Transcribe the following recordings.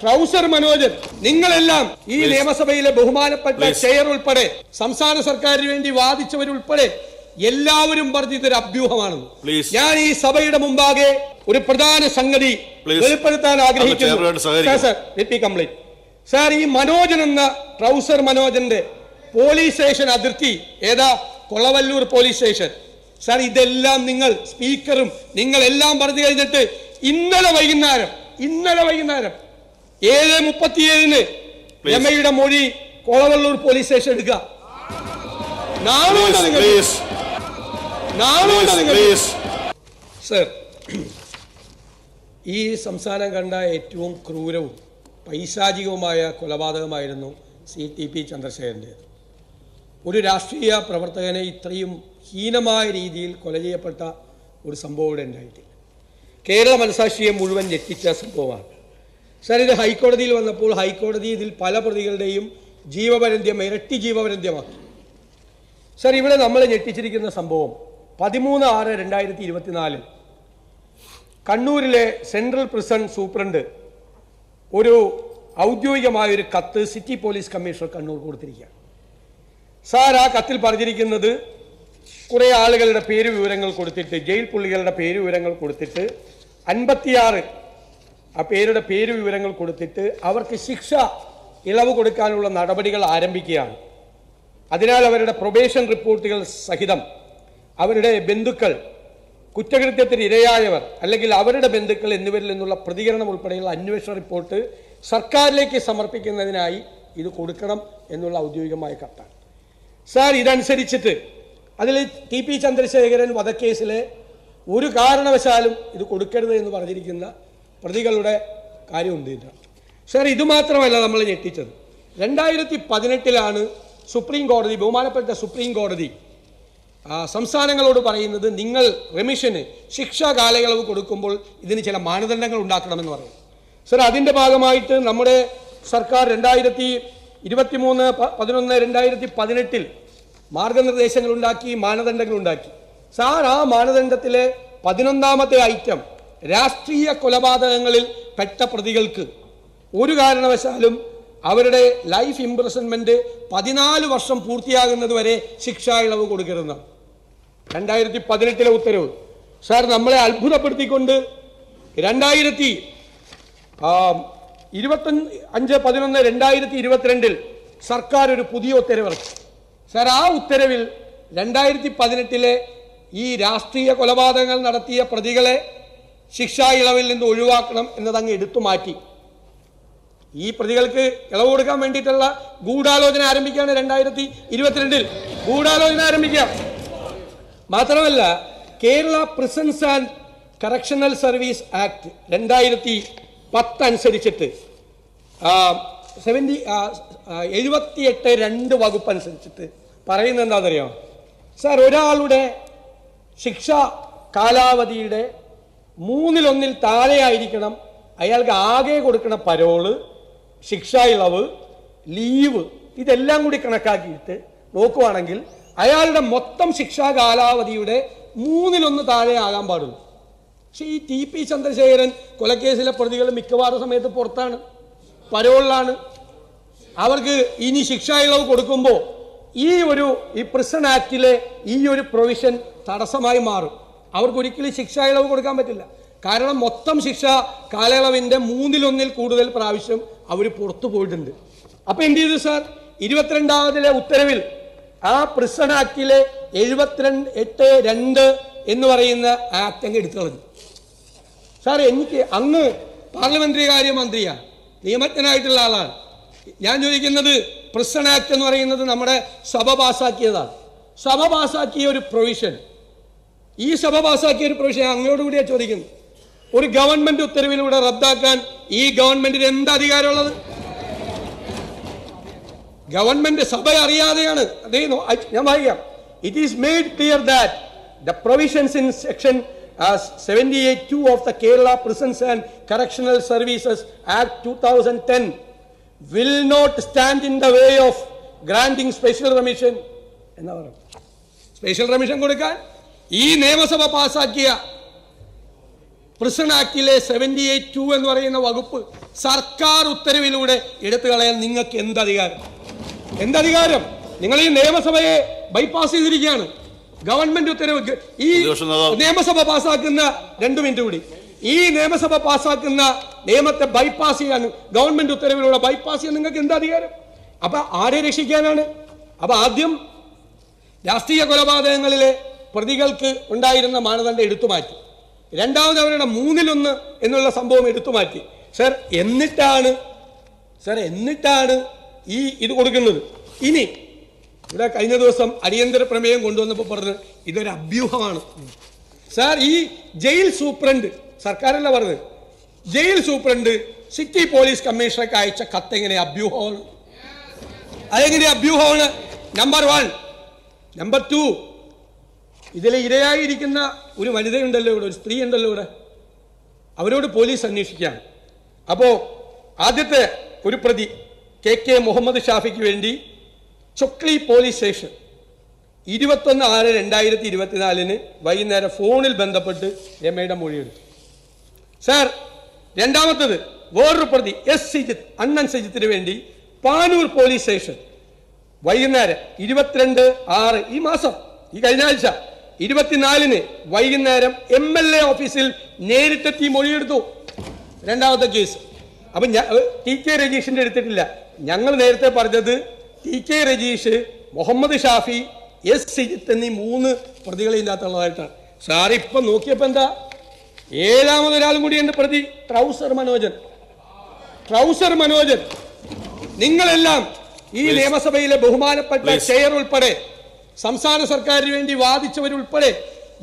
Trouser Manojan നിങ്ങളെല്ലാം ഈ നിയമസഭയിലെ ബഹുമാനപ്പെട്ട. ചെയർ ഉൾപ്പെടെ സംസ്ഥാന സർക്കാരിന് വേണ്ടി വാദിച്ചവരുൾപ്പെടെ എല്ലാവരും പറഞ്ഞ ഇതൊരു അഭ്യൂഹമാണെന്ന് ഞാൻ ഈ സഭയുടെ മുമ്പാകെ ഒരു പ്രധാന സംഗതി വെളിപ്പെടുത്താൻ ആഗ്രഹിക്കുന്നു. സാർ ഈ മനോജൻ എന്ന ട്രൗസർ മനോജന്റെ പോലീസ് സ്റ്റേഷൻ അതിർത്തി ഏതാ? കൊളവല്ലൂർ പോലീസ് സ്റ്റേഷൻ സാർ ഇതെല്ലാം നിങ്ങൾ സ്പീക്കറും നിങ്ങൾ എല്ലാം പറഞ്ഞു കഴിഞ്ഞിട്ട് ഇന്നലെ വൈകുന്നേരം ഇന്നലെ വൈകുന്നേരം ഏഴ് മുപ്പത്തിയേഴിന്. രമയുടെ മൊഴി കോളവള്ളൂർ പോലീസ് സ്റ്റേഷൻ എടുക്കുക. സർ ഈ സംസ്ഥാനം കണ്ട ഏറ്റവും ക്രൂരവും പൈശാചികവുമായ കൊലപാതകമായിരുന്നു സി ടി പി ചന്ദ്രശേഖരന്റെ. ഒരു രാഷ്ട്രീയ പ്രവർത്തകനെ ഇത്രയും ഹീനമായ രീതിയിൽ കൊല ചെയ്യപ്പെട്ട ഒരു സംഭവം ഇവിടെ ഉണ്ടായിട്ടില്ല. കേരള മനസാക്ഷിയെ മുഴുവൻ ഞെട്ടിച്ച സംഭവമാണ്. സാർ ഇത് ഹൈക്കോടതിയിൽ വന്നപ്പോൾ ഹൈക്കോടതി ഇതിൽ പല പ്രതികളുടെയും ജീവപര്യന്തം ഇരട്ടി ജീവപര്യന്തമാക്കി. സർ ഇവിടെ നമ്മൾ ഞെട്ടിച്ചിരിക്കുന്ന സംഭവം പതിമൂന്ന് ആറ് രണ്ടായിരത്തി ഇരുപത്തിനാലിൽ കണ്ണൂരിലെ സെൻട്രൽ പ്രിസൺ സൂപ്രണ്ട് ഒരു ഔദ്യോഗികമായ ഒരു കത്ത് സിറ്റി പോലീസ് കമ്മീഷണർ കണ്ണൂർ കൊടുത്തിരിക്കുകയാണ്. സാർ ആ കത്തിൽ പറഞ്ഞിരിക്കുന്നത് കുറേ ആളുകളുടെ പേര് വിവരങ്ങൾ കൊടുത്തിട്ട് ജയിൽ പുള്ളികളുടെ പേര് വിവരങ്ങൾ കൊടുത്തിട്ട് അൻപത്തിയാറ് ആ പേരുടെ പേര് വിവരങ്ങൾ കൊടുത്തിട്ട് അവർക്ക് ശിക്ഷ ഇളവ് കൊടുക്കാനുള്ള നടപടികൾ ആരംഭിക്കുകയാണ്. അതിനാൽ അവരുടെ പ്രൊബേഷൻ റിപ്പോർട്ടുകൾ സഹിതം അവരുടെ ബന്ധുക്കൾ കുറ്റകൃത്യത്തിന് ഇരയായവർ അല്ലെങ്കിൽ അവരുടെ ബന്ധുക്കൾ എന്നിവരിൽ നിന്നുള്ള പ്രതികരണം ഉൾപ്പെടെയുള്ള അന്വേഷണ റിപ്പോർട്ട് സർക്കാരിലേക്ക് സമർപ്പിക്കുന്നതിനായി ഇത് കൊടുക്കണം എന്നുള്ള ഔദ്യോഗികമായ കത്താണ്. സാർ ഇതനുസരിച്ചിട്ട് അതിൽ ടി പി ചന്ദ്രശേഖരൻ വധക്കേസിലെ ഒരു കാരണവശാലും ഇത് കൊടുക്കരുത് എന്ന് പറഞ്ഞിരിക്കുന്ന പ്രതികളുടെ കാര്യം ഉണ്ടില്ല സാർ ഇതുമാത്രമല്ല നമ്മൾ ഞെട്ടിച്ചത്. രണ്ടായിരത്തി പതിനെട്ടിലാണ് സുപ്രീം കോടതി ബഹുമാനപ്പെട്ട സുപ്രീം കോടതി സംസ്ഥാനങ്ങളോട് പറയുന്നത് നിങ്ങൾ റെമിഷന് ശിക്ഷാ കാലയളവ് കൊടുക്കുമ്പോൾ ഇതിന് ചില മാനദണ്ഡങ്ങൾ ഉണ്ടാക്കണമെന്ന് പറയും. സർ അതിന്റെ ഭാഗമായിട്ട് നമ്മുടെ സർക്കാർ രണ്ടായിരത്തി ഇരുപത്തി മൂന്ന് പതിനൊന്ന് രണ്ടായിരത്തി പതിനെട്ടിൽ മാനദണ്ഡങ്ങൾ ഉണ്ടാക്കി. സാർ ആ മാനദണ്ഡത്തിലെ പതിനൊന്നാമത്തെ ഐറ്റം രാഷ്ട്രീയ കൊലപാതകങ്ങളിൽ പെട്ട പ്രതികൾക്ക് ഒരു കാരണവശാലും അവരുടെ ലൈഫ് ഇംപ്രസൺമെന്റ് പതിനാല് വർഷം പൂർത്തിയാകുന്നത് വരെ ശിക്ഷാ ഇളവ് കൊടുക്കരുത് രണ്ടായിരത്തി പതിനെട്ടിലെ ഉത്തരവ്. സാർ നമ്മളെ അത്ഭുതപ്പെടുത്തിക്കൊണ്ട് രണ്ടായിരത്തി ഇരുപത്തഞ്ച് അഞ്ച് പതിനൊന്ന് രണ്ടായിരത്തി ഇരുപത്തിരണ്ടിൽ സർക്കാർ ഒരു പുതിയ ഉത്തരവിറക്കി. സാർ ആ ഉത്തരവിൽ രണ്ടായിരത്തി പതിനെട്ടിലെ ഈ രാഷ്ട്രീയ കൊലപാതകങ്ങൾ നടത്തിയ പ്രതികളെ ശിക്ഷാ ഇളവിൽ നിന്ന് ഒഴിവാക്കണം എന്നതങ്ങ് എടുത്തു മാറ്റി. ഈ പ്രതികൾക്ക് ഇളവ് കൊടുക്കാൻ വേണ്ടിയിട്ടുള്ള ഗൂഢാലോചന ആരംഭിക്കുകയാണ് രണ്ടായിരത്തി ഇരുപത്തിരണ്ടിൽ ഗൂഢാലോചന ആരംഭിക്കാം മാത്രമല്ല Kerala prisons and correctional service act രണ്ടായിരത്തി പത്ത് അനുസരിച്ചിട്ട് സെവന്റി എഴുപത്തിയെട്ട് രണ്ട് വകുപ്പ് അനുസരിച്ചിട്ട് പറയുന്നത് എന്താണെന്നറിയാം? സാർ ഒരാളുടെ ശിക്ഷ കാലാവധിയുടെ മൂന്നിലൊന്നിൽ താഴെയായിരിക്കണം. അയാൾക്ക് ആകെ കൊടുക്കുന്ന പരോൾ ശിക്ഷാ ഇളവ് ലീവ് ഇതെല്ലാം കൂടി കണക്കാക്കിയിട്ട് നോക്കുവാണെങ്കിൽ അയാളുടെ മൊത്തം ശിക്ഷാ കാലാവധിയുടെ മൂന്നിലൊന്ന് താഴെ ആകാൻ പാടുള്ളൂ. പക്ഷെ ഈ ടി പി ചന്ദ്രശേഖരൻ കൊലക്കേസിലെ പ്രതികൾ മിക്കവാറും സമയത്ത് പുറത്താണ് പരോളിലാണ്. അവർക്ക് ഇനി ശിക്ഷാ ഇളവ് കൊടുക്കുമ്പോൾ ഈ ഒരു ഈ പ്രിസൺ ആക്ടിലെ ഈ ഒരു പ്രൊവിഷൻ തടസ്സമായി മാറും. അവർക്ക് ഒരിക്കലും ശിക്ഷാ ഇളവ് കൊടുക്കാൻ പറ്റില്ല. കാരണം മൊത്തം ശിക്ഷ കാലയളവിന്റെ മൂന്നിലൊന്നിൽ കൂടുതൽ പ്രാവശ്യം അവർ പുറത്തു പോയിട്ടുണ്ട്. അപ്പോൾ എന്ത് ചെയ്തു സാർ? ഇരുപത്തിരണ്ടാമതിലെ ഉത്തരവിൽ ആ പ്രിസൺ ആക്ടിലെ എഴുപത്തിരണ്ട് എട്ട് രണ്ട് എന്ന് പറയുന്ന ആക്ട് അങ്ങ് എടുത്തു കളഞ്ഞു. സാർ എനിക്ക് അങ്ങ് പാർലമെന്ററി കാര്യ മന്ത്രിയാണ് നിയമജ്ഞനായിട്ടുള്ള ആളാണ്. ഞാൻ ചോദിക്കുന്നത് പ്രിസൺ ആക്ട് എന്ന് പറയുന്നത് നമ്മുടെ സഭ പാസാക്കിയതാണ്. സഭ പാസാക്കിയ ഒരു പ്രൊവിഷൻ ഈ സഭ പാസാക്കിയ ഒരു ഞാൻ അങ്ങയോട് ചോദിക്കുന്നത് ഒരു ഗവൺമെന്റ് ഉത്തരവിലൂടെ റദ്ദാക്കാൻ ഈ ഗവൺമെന്റിന് എന്ത് അധികാരമുള്ളത്? ഗവൺമെന്റ് സഭ അറിയാതെയാണ്. ഞാൻ വായിക്കാം. It is made clear that the provisions in section seventy eight two of the Kerala prisons and correctional services act two thousand ten will not stand in the way of granting special remission എന്നാ പറയുന്നത്? Special remission കൊടുക്കാൻ ഈ നിയമസഭ പാസാക്കിയ prison ആക്ടിലെ seventy eight two എന്ന് പറയുന്ന വകുപ്പ് സർക്കാർ ഉത്തരവിലൂടെ എടുത്തു കളയാൻ നിങ്ങൾക്ക് എന്തധികാരം? എന്തധികാരം? നിങ്ങൾ ഈ നിയമസഭയെ ബൈപ്പാസ് ചെയ്തിരിക്കുകയാണ്. ഗവൺമെന്റ് ഉത്തരവ് ഈ നിയമസഭ പാസാക്കുന്ന രണ്ടു മിനിറ്റ് കൂടി. ഈ നിയമസഭ പാസാക്കുന്ന നിയമത്തെ ബൈപ്പാസ് ചെയ്യാൻ ഗവൺമെന്റ് ഉത്തരവിലൂടെ ബൈപ്പാസ് ചെയ്യാൻ നിങ്ങൾക്ക് എന്താ അധികാരം അപ്പൊ ആരെ രക്ഷിക്കാനാണ്? അപ്പൊ ആദ്യം രാഷ്ട്രീയ കൊലപാതകങ്ങളിലെ പ്രതികൾക്ക് ഉണ്ടായിരുന്ന മാനദണ്ഡം എടുത്തുമാറ്റി. രണ്ടാമത് അവരുടെ മൂന്നിലൊന്ന് എന്നുള്ള സംഭവം എടുത്തുമാറ്റി. സർ എന്നിട്ടാണ് സർ എന്നിട്ടാണ് ഈ ഇത് കൊടുക്കുന്നത്. ഇനി ഇവിടെ കഴിഞ്ഞ ദിവസം അടിയന്തര പ്രമേയം കൊണ്ടുവന്നപ്പോൾ പറഞ്ഞു ഇതൊരു അഭ്യൂഹമാണ്. സാർ ഈ ജയിൽ സൂപ്രണ്ട് സർക്കാരല്ല പറഞ്ഞത്? ജയിൽ സൂപ്രണ്ട് സിറ്റി പോലീസ് കമ്മീഷണർക്ക് അയച്ച കത്ത് എങ്ങനെ അഭ്യൂഹമാണ്? അതെങ്ങനെ അഭ്യൂഹമാണ്? നമ്പർ വൺ നമ്പർ ടു ഇതിൽ ഇരയായിരിക്കുന്ന ഒരു വനിതയുണ്ടല്ലോ ഇവിടെ ഒരു സ്ത്രീ ഉണ്ടല്ലോ ഇവിടെ. അവരോട് പോലീസ് അന്വേഷിക്കുകയാണ്. അപ്പോൾ ആദ്യത്തെ ഒരു പ്രതി കെ കെ മുഹമ്മദ് ഷാഫിക്ക് വേണ്ടി ചൊക്ലി പോലീസ് സ്റ്റേഷൻ ഇരുപത്തൊന്ന് ആറ് രണ്ടായിരത്തി ഇരുപത്തിനാലിന് വൈകുന്നേരം ഫോണിൽ ബന്ധപ്പെട്ട് രമയുടെ മൊഴിയെടുത്തു. സാർ രണ്ടാമത്തത് വേറൊരു പ്രതി എസ് സിജിത്ത് അണ്ണൻ സിജിത്തിന് വേണ്ടി പാനൂർ പോലീസ് സ്റ്റേഷൻ വൈകുന്നേരം ഇരുപത്തിരണ്ട് ആറ് ഈ മാസം ഈ കഴിഞ്ഞ ആഴ്ച ഇരുപത്തിനാലിന് വൈകുന്നേരം എം എൽ എ ഓഫീസിൽ നേരിട്ടെത്തി മൊഴിയെടുത്തു രണ്ടാമത്തെ കേസ് അപ്പൊ ടി കെ രജീഷിന്റെ എടുത്തിട്ടില്ല ഞങ്ങൾ നേരത്തെ പറഞ്ഞത് T K Rajeesh Muhammad Shafi S Sijith എന്നീ മൂന്ന് പ്രതികളെ ഇല്ലാത്തുള്ളതായിട്ടാണ് സാർ ഇപ്പൊ നോക്കിയപ്പോ എന്താ? ഏഴാമതൊരാളും കൂടിയുണ്ട് പ്രതി. ട്രൗസർ മനോജൻ. ട്രൗസർ മനോജൻ. നിങ്ങളെല്ലാം ഈ നിയമസഭയിലെ ബഹുമാനപ്പെട്ട. ചെയർ ഉൾപ്പെടെ സംസ്ഥാന സർക്കാരിന് വേണ്ടി വാദിച്ചവരുൾപ്പെടെ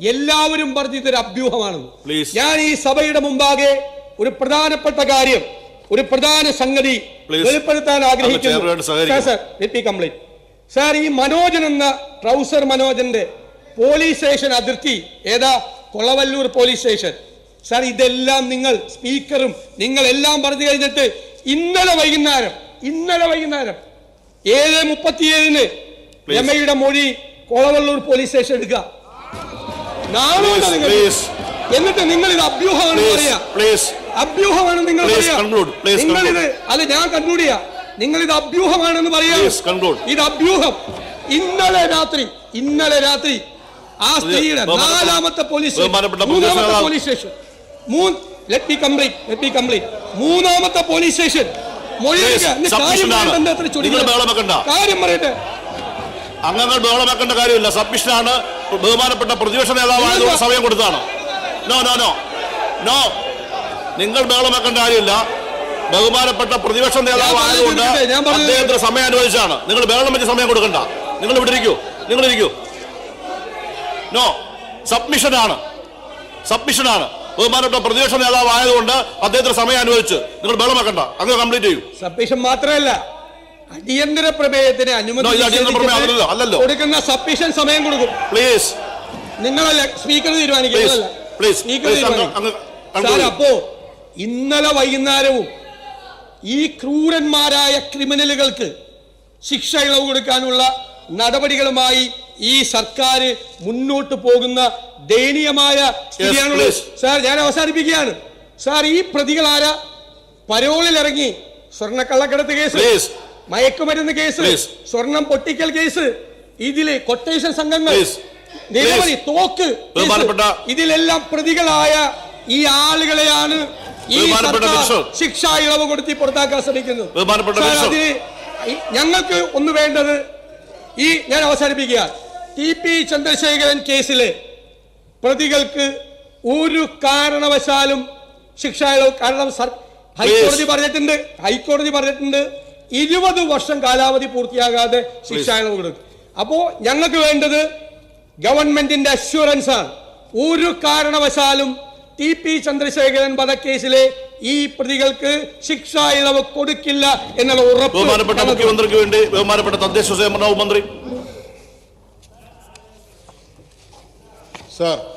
എല്ലാവരും പറഞ്ഞു ഇതൊരു അഭ്യൂഹമാണെന്ന് ഞാൻ ഈ സഭയുടെ മുമ്പാകെ ഒരു പ്രധാനപ്പെട്ട കാര്യം ഒരു പ്രധാന സംഗതി. വെളിപ്പെടുത്താൻ ആഗ്രഹിക്കുന്നു. സാർ ഈ മനോജൻ എന്ന ട്രൗസർ മനോജന്റെ പോലീസ് സ്റ്റേഷൻ അതിർത്തി ഏതാ? കൊളവല്ലൂർ പോലീസ് സ്റ്റേഷൻ സാർ ഇതെല്ലാം നിങ്ങൾ സ്പീക്കറും നിങ്ങൾ എല്ലാം പറഞ്ഞു കഴിഞ്ഞിട്ട് ഇന്നലെ വൈകുന്നേരം ഇന്നലെ വൈകുന്നേരം ഏഴ് മുപ്പത്തിയേഴിന്. രമയുടെ മൊഴി കൊളവല്ലൂർ പോലീസ് സ്റ്റേഷൻ എടുക്കുക. എന്നിട്ട് നിങ്ങൾ ഇത് അഭ്യൂഹമാണ് പറയാ. അഭ്യൂഹമാണ് നിങ്ങൾ നിങ്ങൾ ഇത് അല്ല ഞാൻ കൺക്ലൂഡ് ചെയ്യാം. നിങ്ങൾ ഇത് അഭ്യൂഹമാണെന്ന് പറയാം. ഇത് അഭ്യൂഹം. ഇന്നലെ രാത്രി ഇന്നലെ രാത്രി ആ സ്ത്രീയുടെ നാലാമത്തെ പോലീസ് മൂന്നാമത്തെ പോലീസ് സ്റ്റേഷൻ. മൂന്ന് let be complete let be complete മൂന്നാമത്തെ പോലീസ് സ്റ്റേഷൻ. ഇന്ന് കാര്യം ബഹളം കാര്യം പറയട്ടെ. അംഗങ്ങൾ ബഹളമാക്കേണ്ട കാര്യമില്ല. സബ്മിഷനാണ് ബഹുമാനപ്പെട്ട പ്രതിപക്ഷ നേതാവായതുകൊണ്ട് സമയം കൊടുത്താണ്. നോ നോ നോ നോ നിങ്ങൾ ബഹളമാക്കേണ്ട കാര്യമില്ല. ബഹുമാനപ്പെട്ട പ്രതിപക്ഷ നേതാവായതുകൊണ്ട് അദ്ദേഹത്തിന് സമയം അനുവദിച്ചാണ്. നിങ്ങൾ ബഹളം വെച്ച് സമയം കൊടുക്കണ്ട. നിങ്ങൾ ഇവിടെ ഇരിക്കൂ. നിങ്ങൾ ഇരിക്കൂ. നോ സബ്മിഷനാണ്. സബ്മിഷനാണ്. ബഹുമാനപ്പെട്ട പ്രതിപക്ഷ നേതാവായതുകൊണ്ട് അദ്ദേഹത്തിന് സമയം അനുവദിച്ച്. നിങ്ങൾ ബഹളമാക്കണ്ട. അങ്ങനെ അങ്ങ് കംപ്ലീറ്റ് ചെയ്യൂ. സബ്മിഷൻ മാത്രമല്ല. അടിയന്തര പ്രമേയത്തിന് അനുമതി അല്ലല്ലോ. കൊടുക്കുന്ന സബ്മിഷൻ സമയം കൊടുക്കും. പ്ലീസ് നിങ്ങളല്ല സ്പീക്കർ തീരുമാനിക്കുന്നതല്ല please, സ്പീക്കർ സാർ അപ്പോ ഇന്നലെ വൈകുന്നേരവും ഈ ക്രൂരന്മാരായ ക്രിമിനലുകൾക്ക് ശിക്ഷ ഇളവ് കൊടുക്കാനുള്ള നടപടികളുമായി ഈ സർക്കാർ മുന്നോട്ട് പോകുന്ന ദയനീയമായ സ്ഥിതിയാണുള്ളത്. സാർ ഞാൻ അവസാനിപ്പിക്കുകയാണ്. സാർ ഈ പ്രതികളാര പരോളിൽ ഇറങ്ങി സ്വർണക്കള്ളക്കടത്ത് കേസ് Please. മയക്കുമരുന്ന് കേസ്. സ്വർണം പൊട്ടിക്കൽ കേസ് ഇതിലെ കൊട്ടേഷൻ സംഘങ്ങൾ. നിരവധി തോക്ക്. ഇതിലെല്ലാം പ്രതികളായ ഈ ആളുകളെയാണ് ഈ ശിക്ഷാ ഇളവ് കൊടുത്തി പുറത്താക്കാൻ ശ്രമിക്കുന്നത്. അതിന് ഞങ്ങൾക്ക് ഒന്ന് വേണ്ടത് ഈ ഞാൻ അവസാനിപ്പിക്കുക. ടി പി ചന്ദ്രശേഖരൻ കേസിലെ പ്രതികൾക്ക് ഒരു കാരണവശാലും ശിക്ഷാ ഇളവ് കാരണം ഹൈക്കോടതി പറഞ്ഞിട്ടുണ്ട് ഹൈക്കോടതി പറഞ്ഞിട്ടുണ്ട്. ഇരുപത് വർഷം കാലാവധി പൂർത്തിയാകാതെ ശിക്ഷ ഇളവ് കൊടുക്കും. അപ്പോ ഞങ്ങൾക്ക് വേണ്ടത് ഗവൺമെന്റിന്റെ അഷ്വറൻസ് ആണ്. ഒരു കാരണവശാലും ടി പി ചന്ദ്രശേഖരൻ വധക്കേസിലെ ഈ പ്രതികൾക്ക് ശിക്ഷ ഇളവ് കൊടുക്കില്ല എന്നുള്ള ഉറപ്പ് ബഹുമാനപ്പെട്ട മുഖ്യമന്ത്രിക്ക് വേണ്ടി ബഹുമാനപ്പെട്ട തദ്ദേശ സ്വയംഭരണ വകുപ്പ് മന്ത്രി. സാർ